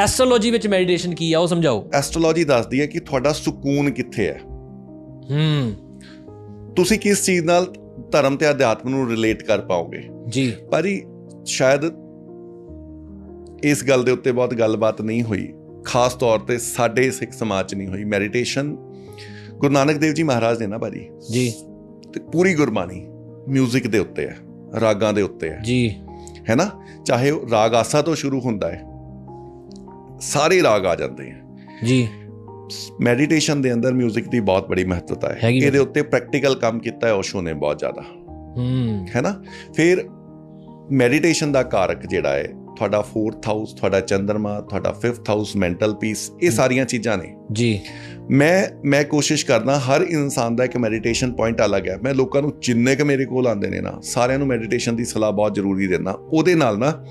Astrology ਵਿੱਚ meditation ਕੀ ਆ ਉਹ ਸਮਝਾਓ। ਐਸਟ੍ਰੋਲੋਜੀ ਦੱਸਦੀ ਹੈ ਕਿ ਤੁਹਾਡਾ ਸਕੂਨ ਕਿੱਥੇ ਹੈ। ਹੂੰ। ਤੁਸੀਂ ਕਿਸ ਚੀਜ਼ ਨਾਲ ਧਰਮ ਤੇ ਅਧਿਆਤਮ ਨੂੰ ਰਿਲੇਟ ਕਰ ਪਾਓਗੇ? ਜੀ। ਭਾਜੀ ਸ਼ਾਇਦ ਇਸ ਗੱਲ ਦੇ ਉੱਤੇ ਬਹੁਤ ਗੱਲਬਾਤ ਨਹੀਂ ਹੋਈ। ਖਾਸ ਤੌਰ ਤੇ ਸਾਡੇ ਸਿੱਖ ਸਮਾਜ 'ਚ ਨਹੀਂ ਹੋਈ। ਮੈਡੀਟੇਸ਼ਨ ਗੁਰੂ ਨਾਨਕ ਦੇਵ ਜੀ ਮਹਾਰਾਜ ਨੇ ਨਾ ਭਾਜੀ। ਜੀ। ਤੇ ਪੂਰੀ ਗੁਰਬਾਣੀ 뮤직 ਦੇ ਉੱਤੇ ਹੈ ਰਾਗਾਂ ਦੇ ਉੱਤੇ ਹੈ। ਜੀ। ਹੈ ਨਾ? ਚਾਹੇ ਉਹ ਰਾਗ ਆਸਾ ਤੋਂ ਸ਼ੁਰੂ ਹੁੰਦਾ ਹੈ ਸਾਰੇ ਰਾਗ ਆ ਜਾਂਦੇ ਹੈ ਜੀ। ਮੈਡੀਟੇਸ਼ਨ ਦੇ ਅੰਦਰ 뮤직 ਦੀ ਬਹੁਤ ਬੜੀ ਮਹੱਤਤਾ ਹੈ। ਇਹਦੇ ਉੱਤੇ ਪ੍ਰੈਕਟੀਕਲ ਕੰਮ ਕੀਤਾ ਹੈ ਓਸ਼ੋ ਨੇ ਬਹੁਤ ਜ਼ਿਆਦਾ। ਹੂੰ। ਹੈ ਨਾ? ਫਿਰ ਮੈਡੀਟੇਸ਼ਨ ਦਾ ਕਾਰਕ ਜਿਹੜਾ ਹੈ ਤੁਹਾਡਾ 4th ਹਾਊਸ ਤੁਹਾਡਾ ਚੰਦਰਮਾ ਤੁਹਾਡਾ 5th ਹਾਊਸ ਮੈਂਟਲ ਪੀਸ ਇਹ ਸਾਰੀਆਂ ਚੀਜ਼ਾਂ ਨੇ। ਜੀ। ਮੈਂ ਮੈਂ ਕੋਸ਼ਿਸ਼ ਕਰਦਾ ਹਰ ਇਨਸਾਨ ਦਾ ਇੱਕ ਮੈਡੀਟੇਸ਼ਨ ਪੁਆਇੰਟ ਅਲੱਗ ਹੈ। ਮੈਂ ਲੋਕਾਂ ਨੂੰ ਜਿੰਨੇ ਕ ਮੇਰੇ ਕੋਲ ਆਉਂਦੇ ਨੇ ਨਾ ਸਾਰਿਆਂ ਨੂੰ ਮੈਡੀਟੇਸ਼ਨ ਦੀ ਸਲਾਹ ਬਹੁਤ ਜ਼ਰੂਰੀ ਦਿੰਦਾ। ਉਹਦੇ ਨਾਲ ਨਾ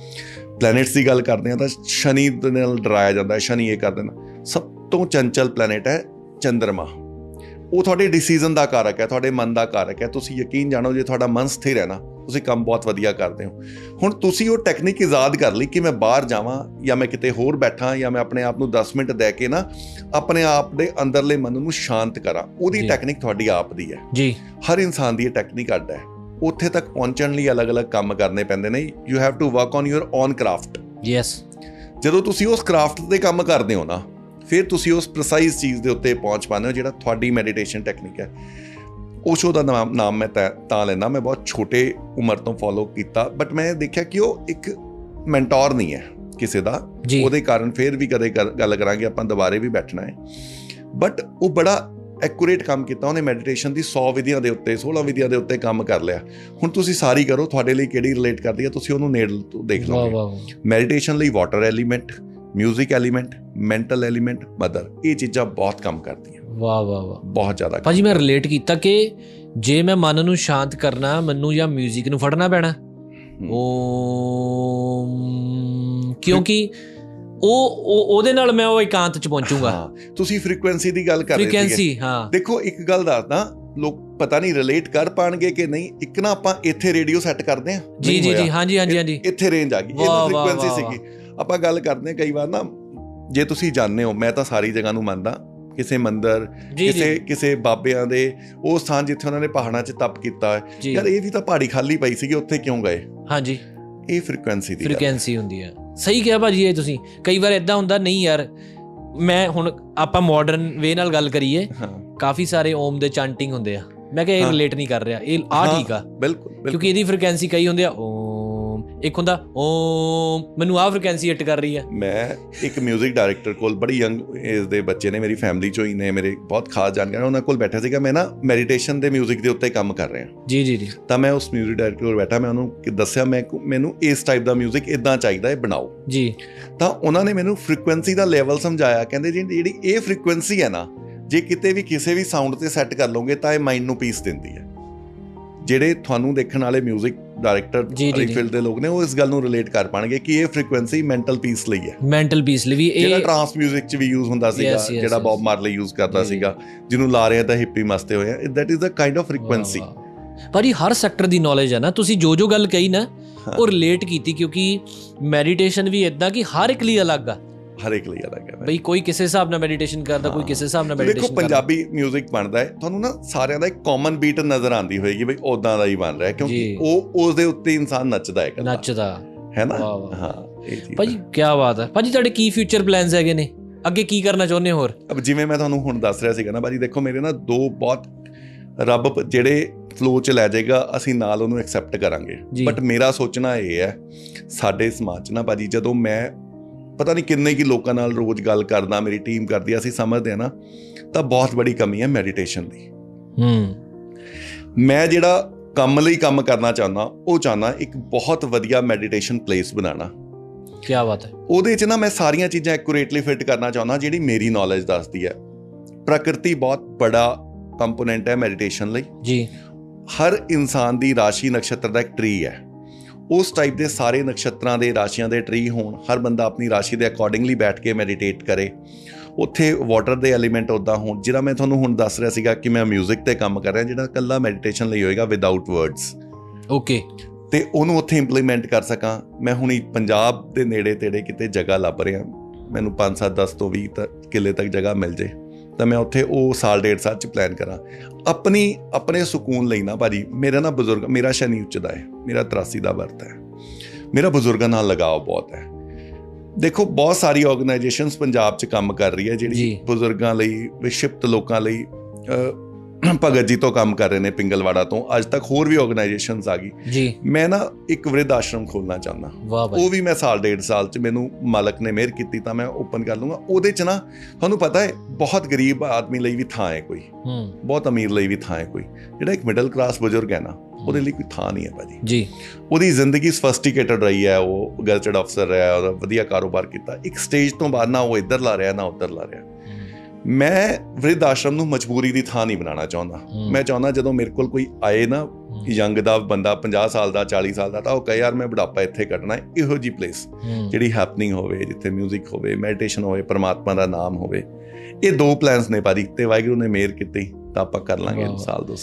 ਪਲੈਨਟਸ ਦੀ ਗੱਲ ਕਰਦੇ ਆ ਤਾਂ ਸ਼ਨੀ ਦੇ ਨਾਲ ਡਰਾਇਆ ਜਾਂਦਾ ਹੈ ਸ਼ਨੀ ਇਹ ਕਰ ਦਿੰਦਾ। ਸਭ ਤੋਂ ਚੰਚਲ ਪਲੈਨਟ ਹੈ ਚੰਦਰਮਾ। ਉਹ ਤੁਹਾਡੇ ਡਿਸੀਜਨ ਦਾ ਕਾਰਕ ਹੈ ਤੁਹਾਡੇ ਮਨ ਦਾ ਕਾਰਕ ਹੈ। ਤੁਸੀਂ ਯਕੀਨ ਜਾਣੋ ਜੇ ਤੁਹਾਡਾ ਮਨ ਸਥਿਰ ਹੈ ਨਾ ਤੁਸੀਂ ਕੰਮ ਬਹੁਤ ਵਧੀਆ ਕਰਦੇ ਹੋ। ਹੁਣ ਤੁਸੀਂ ਉਹ ਟੈਕਨੀਕ ਇਜਾਦ ਕਰ ਲਈ ਕਿ ਮੈਂ ਬਾਹਰ ਜਾਵਾਂ ਜਾਂ ਮੈਂ ਕਿਤੇ ਹੋਰ ਬੈਠਾਂ ਜਾਂ ਮੈਂ ਆਪਣੇ ਆਪ ਨੂੰ 10 ਮਿੰਟ ਦੇ ਕੇ ਨਾ ਆਪਣੇ ਆਪ ਦੇ ਅੰਦਰਲੇ ਮਨ ਨੂੰ ਸ਼ਾਂਤ ਕਰਾਂ। ਉਹਦੀ। ਟੈਕਨੀਕ ਤੁਹਾਡੀ ਆਪ ਦੀ ਹੈ। ਜੀ। ਹਰ ਇਨਸਾਨ ਦੀ ਇਹ ਟੈਕਨੀਕ ਅੱਡ ਹੈ। ਉੱਥੇ ਤੱਕ ਪਹੁੰਚਣ ਲਈ ਅਲੱਗ-ਅਲੱਗ ਕੰਮ ਕਰਨੇ ਪੈਂਦੇ ਨੇ। You have to work on your own craft yes ਜਦੋਂ ਤੁਸੀਂ ਉਸ ਕਰਾਫਟ ਤੇ ਕੰਮ ਕਰਦੇ ਹੋ ਨਾ ਫਿਰ ਤੁਸੀਂ ਉਸ ਪ੍ਰੀਸਾਈਜ਼ ਚੀਜ਼ ਦੇ ਉੱਤੇ ਪਹੁੰਚ ਪਾਉਂਦੇ ਹੋ ਜਿਹੜਾ ਤੁਹਾਡੀ ਮੈਡੀਟੇਸ਼ਨ ਟੈਕਨੀਕ ਹੈ। ਓਸ਼ੋ ਦਾ ਨਾਮ ਨਾਮ ਮੈਂ ਤਾਂ ਤਾਂ ਲੈਣਾ ਮੈਂ ਬਹੁਤ ਛੋਟੇ ਉਮਰ ਤੋਂ ਫੋਲੋ ਕੀਤਾ ਬਟ ਮੈਂ ਦੇਖਿਆ ਕਿ ਉਹ ਇੱਕ ਮੈਂਟੋਰ ਨਹੀਂ ਹੈ ਕਿਸੇ ਦਾ। ਉਹਦੇ ਕਾਰਨ ਫੇਰ ਵੀ ਕਦੇ ਗੱਲ ਕਰਾਂਗੇ ਆਪਾਂ ਦੁਬਾਰੇ ਵੀ ਬੈਠਣਾ ਹੈ। ਬਟ ਉਹ ਬੜਾ ਐਕੂਰੇਟ ਕੰਮ ਕੀਤਾ ਉਹਨੇ ਮੈਡੀਟੇਸ਼ਨ ਦੀ 100 ਵਿਧੀਆਂ ਦੇ ਉੱਤੇ 16 ਵਿਧੀਆਂ ਦੇ ਉੱਤੇ ਕੰਮ ਕਰ ਲਿਆ ਹੁਣ ਤੁਸੀਂ ਸਾਰੀ ਕਰੋ ਤੁਹਾਡੇ ਲਈ ਕਿਹੜੀ ਰਿਲੇਟ ਕਰਦੀ ਹੈ ਤੁਸੀਂ ਉਹਨੂੰ ਨੇੜ ਤੋਂ ਦੇਖ ਵਾਹ ਲਓਗੇ ਵਾਹ ਮੈਡੀਟੇਸ਼ਨ ਲਈ water element 뮤직 element mental element mother ਇਹ ਚੀਜ਼ਾਂ ਬਹੁਤ ਕੰਮ ਕਰਦੀਆਂ ਵਾਹ ਵਾਹ ਵਾਹ ਬਹੁਤ ਜ਼ਿਆਦਾ ਭਾਜੀ ਮੈਂ ਰਿਲੇਟ ਕੀਤਾ ਕਿ ਜੇ ਮੈਂ ਮਨ ਨੂੰ ਸ਼ਾਂਤ ਕਰਨਾ ਮੈਨੂੰ ਜਾਂ 뮤직 ਨੂੰ ਫੜਨਾ ਪੈਣਾ ਓਮ ਕਿਉਂਕਿ ਉਹ ਉਹ- ਉਹਦੇ ਨਾਲ ਮੈਂ ਉਹ ਇਕਾਂਤ ਚ ਪਹੁੰਚੂਗਾ। ਤੁਸੀਂ ਫ੍ਰੀਕੁਐਂਸੀ ਦੀ ਗੱਲ ਕਰ ਰਹੇ ਸੀਗੇ। ਫ੍ਰੀਕੁਐਂਸੀ ਹਾਂ। ਦੇਖੋ ਇੱਕ ਗੱਲ ਦੱਸਦਾ ਲੋਕ ਪਤਾ ਨਹੀਂ ਰਿਲੇਟ ਕਰ ਪਾਣਗੇ ਕਿ ਨਹੀਂ। ਇੱਕ ਨਾ ਆਪਾਂ ਇੱਥੇ ਰੇਡੀਓ ਸੈੱਟ ਕਰਦੇ ਆ ਜੀ ਜੀ ਜੀ ਹਾਂਜੀ ਹਾਂਜੀ ਹਾਂਜੀ। ਇੱਥੇ ਰੇਂਜ ਆ ਗਈ। ਇਹ ਫ੍ਰੀਕੁਐਂਸੀ ਸੀਗੀ। ਆਪਾਂ ਗੱਲ ਕਰਦੇ ਕਈ ਵਾਰ ਨਾ ਜੇ ਤੁਸੀਂ ਜਾਣਦੇ ਹੋ ਮੈਂ ਤਾਂ ਸਾਰੀ ਜਗ੍ਹਾ ਨੂੰ ਮੰਨਦਾ। ਕਿਸੇ ਮੰਦਰ ਕਿਸੇ ਕਿਸੇ ਬਾਬਿਆਂ ਦੇ ਉਹ ਸਥਾਨ ਜਿੱਥੇ ਉਹਨਾਂ ਨੇ ਪਹਾੜਾਂ 'ਚ ਤਪ ਕੀਤਾ ਯਾਰ ਇਹ ਵੀ ਤਾਂ ਪਹਾੜੀ ਖਾਲੀ ਪਈ ਸੀਗੀ ਉੱਥੇ ਕਿਉਂ ਗਏ? ਹਾਂਜੀ। ਇਹ ਫ੍ਰੀਕੁਐਂਸੀ ਦੀ। ਫ੍ਰੀਕੁਐਂਸੀ ਹੁੰਦੀ ਹੈ। ਸਹੀ ਕਿਹਾ ਭਾਜੀ ਇਹ ਤੁਸੀਂ। ਕਈ ਵਾਰ ਇਦਾਂ ਹੁੰਦਾ ਨਹੀਂ ਯਾਰ ਮੈਂ ਹੁਣ ਆਪਾਂ ਮਾਡਰਨ ਵੇ ਨਾਲ ਗੱਲ ਕਰੀਏ ਕਾਫੀ ਸਾਰੇ ਓਮ ਦੇ ਚਾਂਟਿੰਗ ਹੁੰਦੇ ਆ। ਮੈਂ ਕਿਹਾ ਇਹ। ਰਿਲੇਟ ਨਹੀਂ ਕਰ ਰਿਹਾ। ਇਹ ਆ ਠੀਕ ਆ। ਬਿਲਕੁਲ ਕਿਉਂਕਿ ਇਹਦੀ ਫ੍ਰੀਕੁਐਂਸੀ ਕਈ ਹੁੰਦੇ ਆ ਓਮ ਇੱਕ ਹੁੰਦਾ ਓਮ ਮੈਨੂੰ ਆ ਫ੍ਰੀਕੁਐਂਸੀ ਹਿੱਟ ਕਰ ਰਹੀ ਆ ਮੈਂ ਇੱਕ 뮤직 ਡਾਇਰੈਕਟਰ ਕੋਲ ਬੜੀ ਯੰਗ ਏਜ ਦੇ ਬੱਚੇ ਨੇ ਮੇਰੀ ਫੈਮਿਲੀ ਚੋਂ ਹੀ ਨੇ ਮੇਰੇ ਬਹੁਤ ਖਾਸ ਜਾਣਕਾਰ ਉਹਨਾਂ ਕੋਲ ਬੈਠਾ ਸੀਗਾ ਮੈਂ ਨਾ ਮੈਡੀਟੇਸ਼ਨ ਦੇ 뮤직 ਦੇ ਉੱਤੇ ਕੰਮ ਕਰ ਰਿਹਾ ਜੀ ਜੀ ਜੀ ਤਾਂ ਮੈਂ ਉਸ 뮤직 ਡਾਇਰੈਕਟਰ ਕੋਲ ਬੈਠਾ ਮੈਂ ਉਹਨੂੰ ਕਿ ਦੱਸਿਆ ਮੈਂ ਮੈਨੂੰ ਇਸ ਟਾਈਪ ਦਾ 뮤직 ਇਦਾਂ ਚਾਹੀਦਾ ਹੈ ਬਣਾਓ ਜੀ ਤਾਂ ਉਹਨਾਂ ਨੇ ਮੈਨੂੰ ਫ੍ਰੀਕੁਐਂਸੀ ਦਾ ਲੈਵਲ ਸਮਝਾਇਆ ਕਹਿੰਦੇ ਜੀ ਜਿਹੜੀ ਇਹ ਫ੍ਰੀਕੁਐਂਸੀ ਹੈ ਨਾ ਜੇ ਕਿਤੇ ਵੀ ਕਿਸੇ ਵੀ ਸਾਊਂਡ ਤੇ ਸੈੱਟ ਕਰ ਲਓਗੇ ਤਾਂ ਇਹ ਮਾਈਂਡ ਨੂੰ ਪੀਸ ਦਿੰਦੀ ਹੈ ਜਿਹੜੇ ਤੁਹਾਨੂੰ ਦੇਖਣ ਵਾਲੇ 뮤직 ਡਾਇਰੈਕਟਰ ਜੀ, ਜੀ, ਵਾਲੀ ਜੀ। ਫੀਲਡ ਦੇ ਲੋਕ ਨੇ ਉਹ ਇਸ ਗੱਲ ਨੂੰ ਰਿਲੇਟ ਕਰ ਪਾਣਗੇ ਕਿ ਇਹ ਫ੍ਰੀਕੁਐਂਸੀ ਮੈਂਟਲ ਪੀਸ ਲਈ ਹੈ ਮੈਂਟਲ ਪੀਸ ਲਈ ਵੀ ਜਿਹੜਾ ਇਹ ਟਰਾਂਸ 뮤직 ਚ ਵੀ ਯੂਜ਼ ਹੁੰਦਾ ਸੀਗਾ Yes, yes, ਜਿਹੜਾ yes. ਬੌਬ ਮਾਰਲੇ ਯੂਜ਼ ਕਰਦਾ ਜੀ। ਸੀਗਾ ਜਿਹਨੂੰ ਲਾ ਰਹੇ ਤਾਂ ਹਿੱਪੀ ਮਸਤੇ ਹੋਏ ਆ that is a kind of frequency ਵਾਹ, ਵਾਹ। ਭਾਜੀ ਹਰ ਸੈਕਟਰ ਦੀ ਨੌਲੇਜ ਹੈ ਨਾ ਤੁਸੀਂ ਜੋ ਜੋ ਗੱਲ ਕਹੀ ਨਾ ਹਾਂ। ਉਹ ਰਿਲੇਟ ਕੀਤੀ ਕਿਉਂਕਿ ਮੈਡੀਟੇਸ਼ਨ ਵੀ ਇਦਾਂ ਕਿ ਹਰ ਇੱਕ ਲਈ ਅਲੱਗ ਆ ਹਰ ਇੱਕ ਲਈ ਅਲੱਗ ਹੈ ਬਈ ਕੋਈ ਕਿਸੇ ਹਿਸਾਬ ਨਾਲ ਮੈਡੀਟੇਸ਼ਨ ਕਰਦਾ ਕੋਈ। ਕਿਸੇ ਹਿਸਾਬ ਨਾਲ ਦੇਖੋ ਮੈਡੀਟੇਸ਼ਨ ਕਰਦਾ ਪੰਜਾਬੀ 뮤직 ਬਣਦਾ ਹੈ ਤੁਹਾਨੂੰ ਨਾ ਸਾਰਿਆਂ ਦਾ ਇੱਕ ਕਾਮਨ ਬੀਟ ਨਜ਼ਰ ਆਉਂਦੀ ਹੋਏਗੀ ਬਈ ਉਦਾਂ ਦਾ ਹੀ ਬਣ ਰਿਹਾ ਕਿਉਂਕਿ। ਉਹ ਉਸ ਦੇ ਉੱਤੇ ਇਨਸਾਨ ਨੱਚਦਾ ਹੈ ਨੱਚਦਾ ਹੈ ਨਾ। ਹਾਂ ਭਾਜੀ। ਕੀ ਬਾਤ ਹੈ ਭਾਜੀ ਤੁਹਾਡੇ ਕੀ ਫਿਊਚਰ ਪਲਾਨਸ ਹੈਗੇ ਨੇ ਅੱਗੇ ਕੀ ਕਰਨਾ ਚਾਹੁੰਦੇ ਹੋਰ ਅਬ ਜਿਵੇਂ ਮੈਂ ਤੁਹਾਨੂੰ ਹੁਣ ਦੱਸ ਰਿਹਾ ਸੀਗਾ ਨਾ ਬਾਜੀ ਦੇਖੋ ਮੇਰੇ ਨਾ ਦੋ ਬਹੁਤ ਰੱਬ ਜਿਹੜੇ ਫਲੋ ਚ ਲੈ ਜਾਏਗਾ ਅਸੀਂ ਨਾਲ ਉਹਨੂੰ ਐਕਸੈਪਟ ਕਰਾਂਗੇ। ਬਟ ਮੇਰਾ ਸੋਚਣਾ ਇਹ ਹੈ ਸਾਡੇ ਸਮਾਜ 'ਚ ਨਾ ਬਾਜੀ ਜਦੋਂ ਮੈਂ ਪਤਾ ਨਹੀਂ ਕਿੰਨੇ ਕੀ ਲੋਕਾਂ ਨਾਲ ਰੋਜ਼ ਗੱਲ ਕਰਦਾ ਮੇਰੀ ਟੀਮ ਕਰਦੀ ਅਸੀਂ ਸਮਝਦੇ ਆ ਨਾ ਤਾਂ ਬਹੁਤ ਬੜੀ ਕਮੀ ਹੈ ਮੈਡੀਟੇਸ਼ਨ ਦੀ। ਹੂੰ। ਮੈਂ ਜਿਹੜਾ ਕੰਮ ਲਈ ਕੰਮ ਕਰਨਾ ਚਾਹੁੰਦਾ ਉਹ ਚਾਹੁੰਦਾ ਇੱਕ ਬਹੁਤ ਵਧੀਆ ਮੈਡੀਟੇਸ਼ਨ ਪਲੇਸ ਬਣਾਉਣਾ। ਕੀ ਬਾਤ ਹੈ। ਉਹਦੇ 'ਚ ਨਾ ਮੈਂ ਸਾਰੀਆਂ ਚੀਜ਼ਾਂ ਐਕੂਰੇਟਲੀ ਫਿੱਟ ਕਰਨਾ ਚਾਹੁੰਦਾ ਜਿਹੜੀ ਮੇਰੀ ਨੌਲੇਜ ਦੱਸਦੀ ਹੈ। ਪ੍ਰਕਿਰਤੀ ਬਹੁਤ ਬੜਾ ਕੰਪੋਨੈਂਟ ਹੈ ਮੈਡੀਟੇਸ਼ਨ ਲਈ। ਜੀ। ਹਰ ਇਨਸਾਨ ਦੀ ਰਾਸ਼ੀ ਨਕਸ਼ਤਰ ਦਾ ਇੱਕ ਟਰੀ ਹੈ। ਉਸ ਟਾਈਪ ਦੇ ਸਾਰੇ ਨਕਸ਼ਤਰਾਂ ਦੇ ਰਾਸ਼ੀਆਂ ਦੇ ਟਰੀ ਹੋਣ ਹਰ ਬੰਦਾ ਆਪਣੀ ਰਾਸ਼ੀ ਦੇ ਅਕੋਰਡਿੰਗਲੀ ਬੈਠ ਕੇ ਮੈਡੀਟੇਟ ਕਰੇ। ਉੱਥੇ ਵਾਟਰ ਦੇ ਐਲੀਮੈਂਟ ਉਦਾਂ ਹੋਣ ਜਿਹੜਾ ਮੈਂ ਤੁਹਾਨੂੰ ਹੁਣ ਦੱਸ ਰਿਹਾ ਸੀਗਾ ਕਿ ਮੈਂ 뮤직 ਤੇ ਕੰਮ ਕਰ ਰਿਹਾ ਜਿਹੜਾ ਕੱਲਾ ਮੈਡੀਟੇਸ਼ਨ ਲਈ ਹੋਏਗਾ ਵਿਦਆਊਟ ਵਰਡਸ ਓਕੇ ਤੇ ਉਹਨੂੰ ਉੱਥੇ ਇੰਪਲੀਮੈਂਟ ਕਰ ਸਕਾਂ। ਮੈਂ ਹੁਣੀ ਪੰਜਾਬ ਦੇ ਨੇੜੇ ਤੇੜੇ ਕਿਤੇ ਜਗ੍ਹਾ ਲੱਭ ਰਿਹਾ। ਮੈਨੂੰ 5 7 10 ਤੋਂ 20 ਤੱਕ ਕਿੱਲੇ ਤੱਕ ਜਗ੍ਹਾ ਮਿਲ ਜੇ। ਤਾਂ ਮੈਂ ਉੱਥੇ ਉਹ ਸਾਲ ਡੇਢ ਸਾਲ ਚ ਪਲਾਨ ਕਰਾਂ। ਆਪਣੀ ਆਪਣੇ ਸਕੂਨ ਲਈ ਨਾ ਭਾਜੀ ਮੇਰਾ ਨਾ ਬਜ਼ੁਰਗ ਮੇਰਾ ਸ਼ਨੀ ਉੱਚ ਦਾ ਹੈ ਮੇਰਾ 83 ਦਾ ਵਰਤ ਹੈ। ਮੇਰਾ ਬਜ਼ੁਰਗਾਂ ਨਾਲ ਲਗਾਓ ਬਹੁਤ ਹੈ। ਦੇਖੋ ਬਹੁਤ ਸਾਰੀ ਆਰਗੇਨਾਈਜੇਸ਼ਨਸ ਪੰਜਾਬ 'ਚ ਕੰਮ ਕਰ ਰਹੀ ਹੈ ਜਿਹੜੀ। ਬਜ਼ੁਰਗਾਂ ਲਈ ਵਿਸ਼ਿਪਤ ਲੋਕਾਂ ਲਈ ਭਗਤ ਜੀ ਤੋਂ ਕੰਮ ਕਰ ਰਹੇ ਨੇ ਪਿੰਗਲਵਾੜਾ ਤੋਂ। ਅੱਜ ਤੱਕ ਹੋਰ ਵੀ ਆਰਗੇਨਾਈਜੇਸ਼ਨਸ ਆ ਗਈ। ਜੀ। ਮੈਂ ਨਾ ਇੱਕ ਵਿਰਧ ਆਸ਼ਰਮ ਖੋਲਣਾ ਚਾਹੁੰਦਾ। ਉਹ ਵੀ ਮੈਂ ਸਾਲ ਡੇਢ ਸਾਲ ਚ ਮੈਨੂੰ ਮਾਲਕ ਨੇ ਮਿਹਰ ਕੀਤੀ ਤਾਂ ਮੈਂ ਓਪਨ ਕਰ ਲੂੰਗਾ ਉਹਦੇ ਚ ਨਾ ਤੁਹਾਨੂੰ ਪਤਾ ਹੈ ਬਹੁਤ ਗਰੀਬ ਆਦਮੀ ਲਈ ਵੀ ਥਾਂ ਹੈ ਕੋਈ। ਹੂੰ। ਬਹੁਤ ਅਮੀਰ ਲਈ ਵੀ ਥਾਂ ਹੈ ਕੋਈ। ਜਿਹੜਾ ਇੱਕ ਮਿਡਲ ਕਲਾਸ ਬਜ਼ੁਰਗ ਹੈ ਨਾ ਉਹਦੇ ਲਈ ਕੋਈ ਥਾਂ ਨਹੀਂ ਹੈ ਭਾਜੀ। ਜੀ। ਉਹਦੀ ਜ਼ਿੰਦਗੀ ਸਫਿਸਟੀਕੇਟਡ ਰਹੀ ਹੈ ਉਹ ਗੈਜ਼ਟਡ ਅਫਸਰ ਰਿਹਾ ਉਹਦਾ ਵਧੀਆ ਕਾਰੋਬਾਰ ਕੀਤਾ। ਇੱਕ ਸਟੇਜ ਤੋਂ ਬਾਅਦ ਨਾ ਉਹ ਇੱਧਰ ਲਾ ਰਿਹਾ ਨਾ ਉੱਧਰ ਲਾ ਰਿਹਾ। ਮੈਂ ਵਿਰਧ ਆਸ਼ਰਮ ਨੂੰ ਮਜਬੂਰੀ ਦੀ ਥਾਂ ਨਹੀਂ ਬਣਾਉਣਾ ਚਾਹੁੰਦਾ। ਮੈਂ ਚਾਹੁੰਦਾ ਜਦੋਂ ਮੇਰੇ ਕੋਲ ਕੋਈ ਆਏ ਨਾ ਯੰਗ ਦਾ ਬੰਦਾ 50 ਸਾਲ ਦਾ 40 ਸਾਲ ਦਾ ਤਾਂ ਉਹ ਕਹੇ ਯਾਰ ਮੈਂ ਬੁਢਾਪਾ ਇੱਥੇ ਕੱਟਣਾ ਹੈ। ਇਹੋ ਜੀ ਪਲੇਸ ਜਿਹੜੀ ਹੈਪਨਿੰਗ ਹੋਵੇ ਜਿੱਥੇ 뮤직 ਹੋਵੇ ਮੈਡੀਟੇਸ਼ਨ ਹੋਵੇ ਪਰਮਾਤਮਾ ਦਾ ਨਾਮ ਹੋਵੇ। ਇਹ ਦੋ ਪਲਾਨਸ ਨੇ ਭਾਜੀ। ਤੇ ਵਾਹਿਗੁਰੂ ਨੇ ਮਿਹਰ ਕੀਤੀ ਤਾਂ ਆਪਾਂ ਕਰ ਲਾਂਗੇ। ਸਾਲ ਦੋ